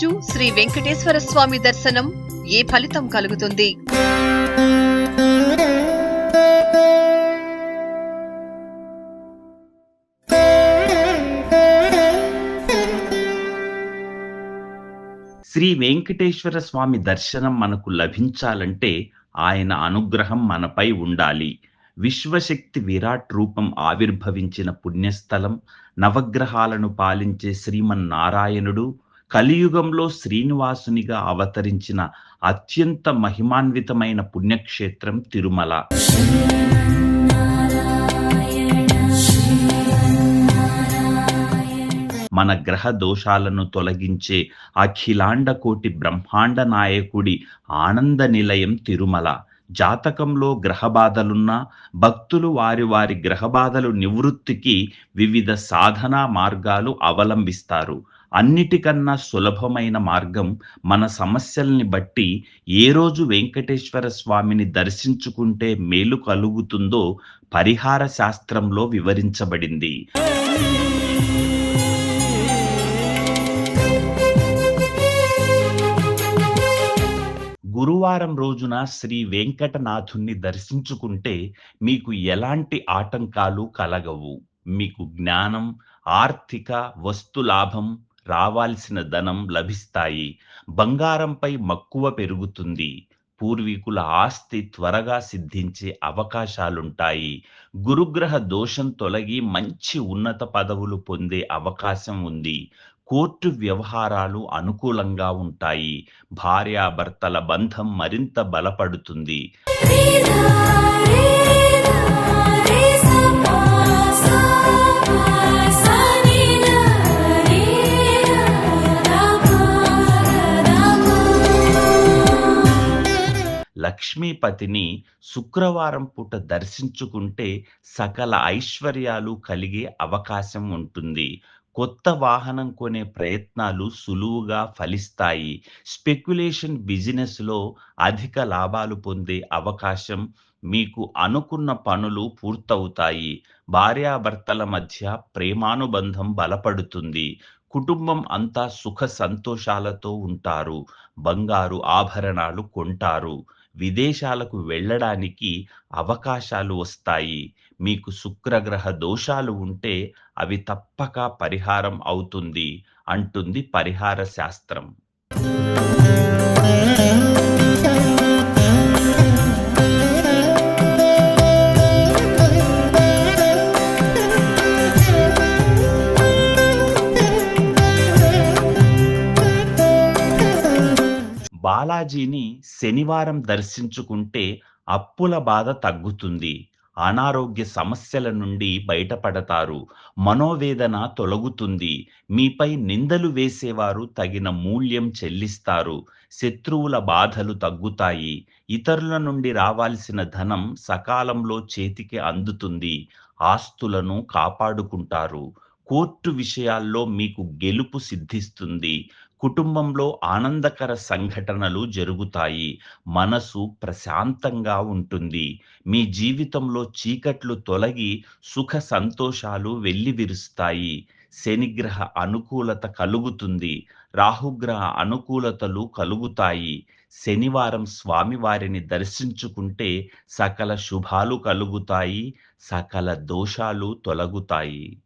రోజు శ్రీ వెంకటేశ్వర స్వామి దర్శనం ఏ ఫలితం కలుగుతుంది? శ్రీ వెంకటేశ్వర స్వామి దర్శనం మనకు లభించాలంటే ఆయన అనుగ్రహం మనపై ఉండాలి. విశ్వశక్తి విరాట్ రూపం ఆవిర్భవించిన పుణ్యస్థలం నవగ్రహాలను పాలించే శ్రీమన్నారాయణుడు కలియుగంలో శ్రీనివాసునిగా అవతరించిన అత్యంత మహిమాన్వితమైన పుణ్యక్షేత్రం తిరుమల. మన గ్రహ దోషాలను తొలగించే అఖిలాండ కోటి బ్రహ్మాండ నాయకుడి ఆనంద నిలయం తిరుమల. జాతకంలో గ్రహ బాధలున్నా భక్తులు వారి వారి గ్రహ బాధలు నివృత్తికి వివిధ సాధనా మార్గాలు అవలంబిస్తారు. అన్నిటికన్నా సులభమైన మార్గం మన సమస్యల్ని బట్టి ఏ రోజు వెంకటేశ్వర స్వామిని దర్శించుకుంటే మేలు కలుగుతుందో పరిహార శాస్త్రంలో వివరించబడింది. సోమవారం రోజున శ్రీ వెంకటనాథుణ్ణి దర్శించుకుంటే మీకు ఎలాంటి ఆటంకాలు కలగవు. మీకు జ్ఞానం ఆర్థిక వస్తు లాభం రావాల్సిన ధనం లభిస్తాయి. బంగారంపై మక్కువ పెరుగుతుంది. పూర్వీకుల ఆస్తి త్వరగా సిద్ధించే అవకాశాలుంటాయి. గురుగ్రహ దోషం తొలగి మంచి ఉన్నత పదవులు పొందే అవకాశం ఉంది. కోర్టు వ్యవహారాలు అనుకూలంగా ఉంటాయి. భార్యాభర్తల బంధం మరింత బలపడుతుంది. లక్ష్మీపతిని శుక్రవారం పూట దర్శించుకుంటే సకల ఐశ్వర్యాలు కలిగే అవకాశం ఉంటుంది. కొత్త వాహనం కొనే ప్రయత్నాలు సులువుగా ఫలిస్తాయి. స్పెక్యులేషన్ బిజినెస్లో అధిక లాభాలు పొందే అవకాశం మీకు అనుకున్న పనులు పూర్తవుతాయి. భార్యాభర్తల మధ్య ప్రేమానుబంధం బలపడుతుంది. కుటుంబం అంతా సుఖ సంతోషాలతో ఉంటారు. బంగారు ఆభరణాలు కొంటారు. విదేశాలకు వెళ్ళడానికి అవకాశాలు వస్తాయి. మీకు శుక్రగ్రహ దోషాలు ఉంటే అవి తప్పక పరిహారం అవుతుంది అంటుంది పరిహార శాస్త్రం. బాలాజీని శనివారం దర్శించుకుంటే అప్పుల బాధ తగ్గుతుంది. అనారోగ్య సమస్యల నుండి బయటపడతారు. మనోవేదన తొలగుతుంది. మీపై నిందలు వేసేవారు తగిన మూల్యం చెల్లిస్తారు. శత్రువుల బాధలు తగ్గుతాయి. ఇతరుల నుండి రావాల్సిన ధనం సకాలంలో చేతికి అందుతుంది. ఆస్తులను కాపాడుకుంటారు. కోర్టు విషయాల్లో మీకు గెలుపు సిద్ధిస్తుంది. కుటుంబంలో ఆనందకర సంఘటనలు జరుగుతాయి. మనసు ప్రశాంతంగా ఉంటుంది. మీ జీవితంలో చీకట్లు తొలగి సుఖ సంతోషాలు వెల్లివిరుస్తాయి. శనిగ్రహ అనుకూలత కలుగుతుంది. రాహుగ్రహ అనుకూలతలు కలుగుతాయి. శనివారం స్వామివారిని దర్శించుకుంటే సకల శుభాలు కలుగుతాయి. సకల దోషాలు తొలగుతాయి.